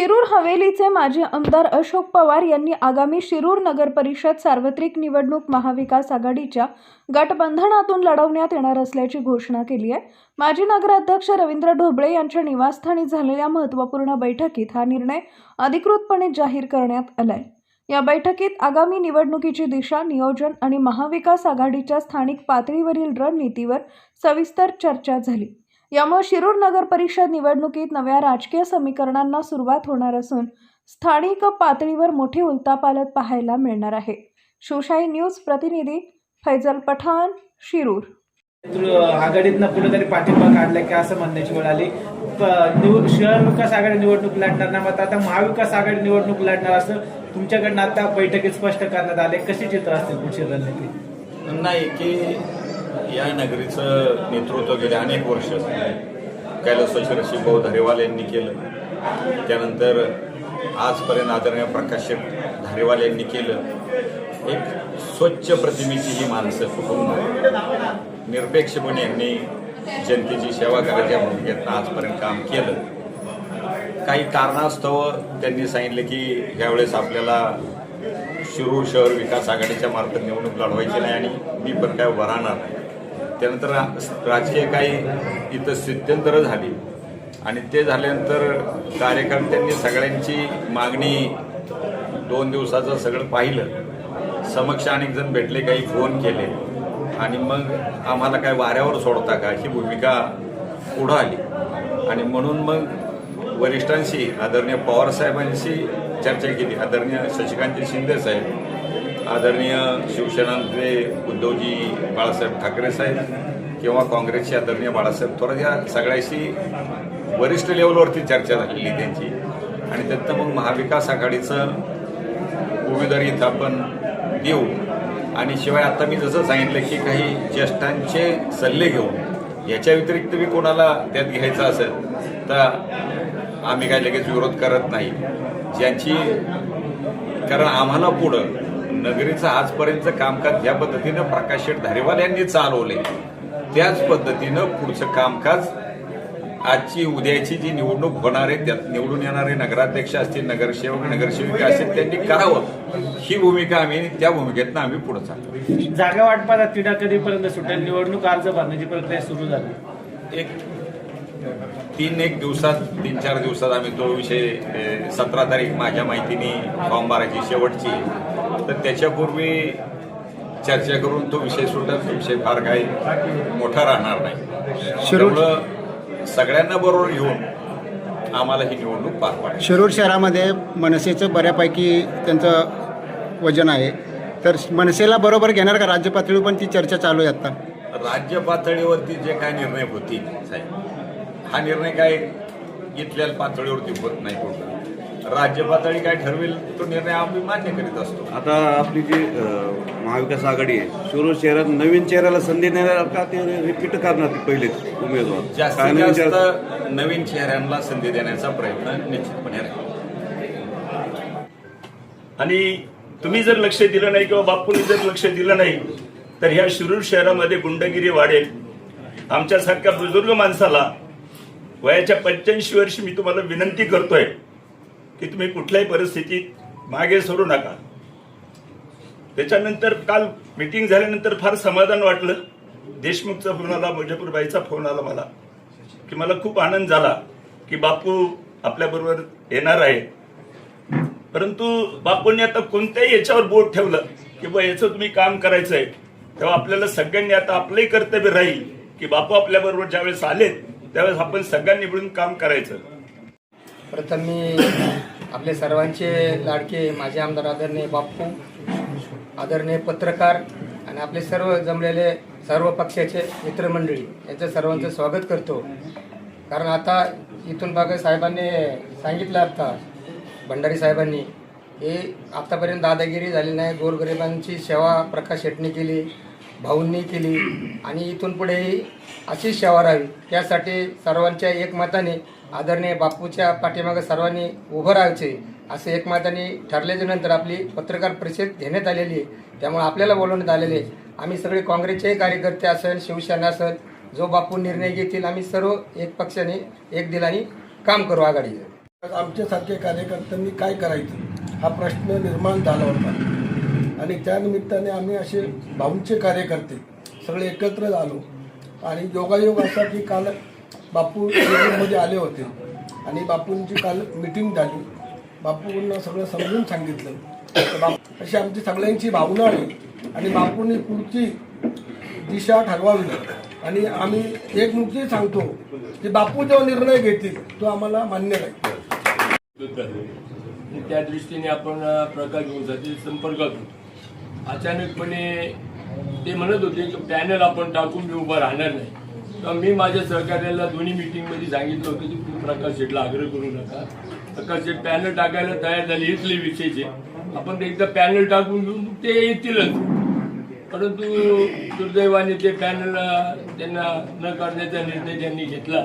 शिरूर हवेलीचे माजी आमदार अशोक पवार यांनी आगामी शिरूर नगर परिषद सार्वत्रिक निवडणूक महाविकास आघाडीच्या गटबंधनातून लढवण्यात येणार असल्याची घोषणा केली आहे. माजी नगराध्यक्ष रवींद्र ढोबळे यांच्या निवासस्थानी झालेल्या महत्त्वपूर्ण बैठकीत हा निर्णय अधिकृतपणे जाहीर करण्यात आलाय. या बैठकीत आगामी निवडणुकीची दिशा नियोजन आणि महाविकास आघाडीच्या स्थानिक पातळीवरील रणनीतीवर सविस्तर चर्चा झाली. यामुळे शिरूर नगर परिषद निवडणुकीत नव्या राजकीय समीकरणांना सुरुवात होणार असून स्थानिक पातळीवर मोठी उलथापालथ पाहायला मिळणार आहे. शिवशाही न्यूज प्रतिनिधी फैजल पठाण शिरूर. आघाडीतनं कुठेतरी पाठिंबा काढला की असं म्हणण्याची वेळ आली. शहर विकास आघाडी निवडणूक लढणार नाही मग आता महाविकास आघाडी निवडणूक लढणार असं तुमच्याकडनं आता बैठकीत स्पष्ट करण्यात आले कशी चित्र असतील पुढची रणनीती? नाही की या नगरीचं नेतृत्व गेले अनेक वर्ष. कैलासोश्वर शिवभाऊ धारेवाल यांनी केलं. त्यानंतर आजपर्यंत आदरणीय प्रकाश धारेवाल यांनी केलं. एक स्वच्छ प्रतिमेची ही माणसं कुटुंब. निरपेक्षपणे यांनी जनतेची सेवा करायच्या भूमिकेतनं आजपर्यंत काम केलं. काही कारणास्तव त्यांनी सांगितलं की ह्यावेळेस आपल्याला शिरूर शहर विकास आघाडीच्या मार्फत निवडणूक लढवायची नाही आणि मी पण काय उभं राहणार नाही. त्यानंतर रा- राजकीय काही इथं स्थित्यंतरं झाली. आणि ते झाल्यानंतर कार्यकर्त्यांनी सगळ्यांची मागणी दोन दिवसाचं सगळं पाहिलं. समक्ष अनेक जण भेटले काही फोन केले. आणि मग आम्हाला काय वाऱ्यावर सोडता का ही भूमिका पुढं आली. आणि म्हणून मग वरिष्ठांशी आदरणीय पवारसाहेबांशी चर्चा केली. आदरणीय शशिकांत शिंदे साहेब आदरणीय शिवसेनांचे उद्धवजी बाळासाहेब ठाकरे साहेब किंवा काँग्रेसचे आदरणीय बाळासाहेब थोरात या सगळ्याशी वरिष्ठ लेवलवरती चर्चा झालेली त्यांची. आणि त्यातनं मग महाविकास आघाडीचं उमेदवारी इथं आपण देऊ. आणि शिवाय आता मी जसं सांगितलं की काही ज्येष्ठांचे सल्ले घेऊन याच्या व्यतिरिक्त मी कोणाला त्यात घ्यायचं असेल तर आम्ही काय लगेच विरोध करत नाही. ज्यांची कारण आम्हाला पुढं नगरीचं आजपर्यंतचं कामकाज ज्या पद्धतीनं प्रकाश शेठ धारेवाल यांनी चालवले त्याच पद्धतीनं पुढचं कामकाज आजची उद्याची जी निवडणूक होणार आहे त्यात निवडून येणारे नगराध्यक्ष असतील नगरसेवक नगरसेविका असतील त्यांनी करावं. ही भूमिका आम्ही त्या भूमिकेतनं आम्ही पुढे चाललो. जागा वाटपाचा तिढा कधीपर्यंत सुटेल? निवडणूक अर्ज भरण्याची प्रक्रिया सुरू झाली. एक तीन एक दिवसात तीन चार दिवसात आम्ही तो विषय सतरा तारीख माझ्या माहितीने फॉर्म भरायची शेवटची. तर त्याच्यापूर्वी चर्चा करून तो विषय सुटत तो विषय फार काही मोठा राहणार नाही. त्यामुळं सगळ्यांना बरोबर घेऊन आम्हाला ही निवडणूक पार पाडायची. शिरूर शहरामध्ये मनसेचं बऱ्यापैकी त्यांचं वजन आहे. तर मनसेला बरोबर घेणार का राज्य पातळीवर पण ती चर्चा चालू आहे आता? राज्य पातळीवरती जे काय निर्णय होतील साहेब हा निर्णय काय इथल्या पातळीवरती होत नाही कुठला राज्य पातळी काय ठरवेल तो निर्णय आम्ही मान्य करीत असतो. आता आपली जी महाविकास आघाडी आहे शिरूर शहरात नवीन चेहऱ्याला संधी देणार का ते रिपीट करणार ते पहिलेच उमेदवार? जास्तीत जास्त नवीन चेहऱ्यांना संधी देण्याचा प्रयत्न निश्चितपणे राहील. आणि तुम्ही जर लक्ष दिलं नाही किंवा बापूंनी जर लक्ष दिलं नाही तर ह्या शिरूर शहरामध्ये गुंडगिरी वाढेल. आमच्यासारख्या बुजुर्ग माणसाला वयाच्या पंच्याऐंशी वर्षी मी तुम्हाला विनंती करतोय की तुम्ही कुठल्याही परिस्थितीत मागे सोडू नका. त्याच्यानंतर काल मीटिंग झाल्यानंतर फार समाधान वाटलं. देशमुखचा फोन आला मुजफ्फरबाईचा फोन आला मला की मला खूप आनंद झाला की बापू आपल्याबरोबर येणार आहे. परंतु बापूंनी आता कोणत्याही याच्यावर बोट ठेवलं की बा याचं तुम्ही काम करायचं आहे तेव्हा आपल्याला सगळ्यांनी आता आपलंही कर्तव्य राहील की बापू आपल्याबरोबर ज्यावेळेस आलेत त्यावेळेस आपण सगळ्यांनी मिळून काम करायचं. प्रथम मी आपले सर्वांचे लाडके माझे आमदार आदरणीय बाप्पू आदरणीय पत्रकार आणि आपले सर्व जमलेले सर्व पक्षाचे मित्रमंडळी यांचं सर्वांचं स्वागत करतो. कारण आता इथून बघा साहेबांनी सांगितलं आता भंडारी साहेबांनी हे आतापर्यंत दादागिरी झाली नाही गोरगरिबांची सेवा प्रकाश शेटणी केली भाऊंनी केली. आणि इथून पुढेही अशीच सेवा राहावी. त्यासाठी सर्वांच्या एकमताने आदरणीय बापूच्या पाठीमागे सर्वांनी उभं राहायचे असे एकमताने ठरल्याच्या नंतर आपली पत्रकार परिषद घेण्यात आलेली आहे. त्यामुळे आपल्याला बोलवण्यात आलेले आहे. आम्ही सगळे काँग्रेसचेही कार्यकर्ते असेल शिवसेना असेल जो बापू निर्णय घेतील आम्ही सर्व एक पक्षाने एक दिलाने काम करू आघाडीचं. आमच्यासारख्या कार्यकर्त्यांनी काय करायचं? हा प्रश्न निर्माण झाला होता. आणि त्यानिमित्ताने आम्ही असे भाऊंचे कार्यकर्ते सगळे एकत्र झालो. आणि योगायोग असा की काल बापू मध्ये आले होते. आणि बापूंची काल मिटिंग झाली. बापूंना सगळं समजून सांगितलं. तर बापू अशी आमची सगळ्यांची भावना आहे. आणि बापूंनी पुढची दिशा ठरवावी. आणि आम्ही एक मुक्ती सांगतो की बापू जो निर्णय घेतील तो आम्हाला मान्य नाही त्या दृष्टीने आपण प्रकाश भाऊसाठी संपर्कात होतो अचानकपणे ते म्हणत होते की पॅनल आपण टाकून मी उभा राहणार नाही. तर मी माझ्या सहकार्याला दोन्ही मिटिंगमध्ये सांगितलं होतं की तुम्ही प्रकाश शेटला आग्रह करू नका. प्रकाश शेट पॅनल टाकायला तयार झाले हेच विषयचे आपण एकदा पॅनल टाकून घेऊन ते येतीलच. परंतु दुर्दैवाने ते पॅनल त्यांना न करण्याचा निर्णय त्यांनी घेतला.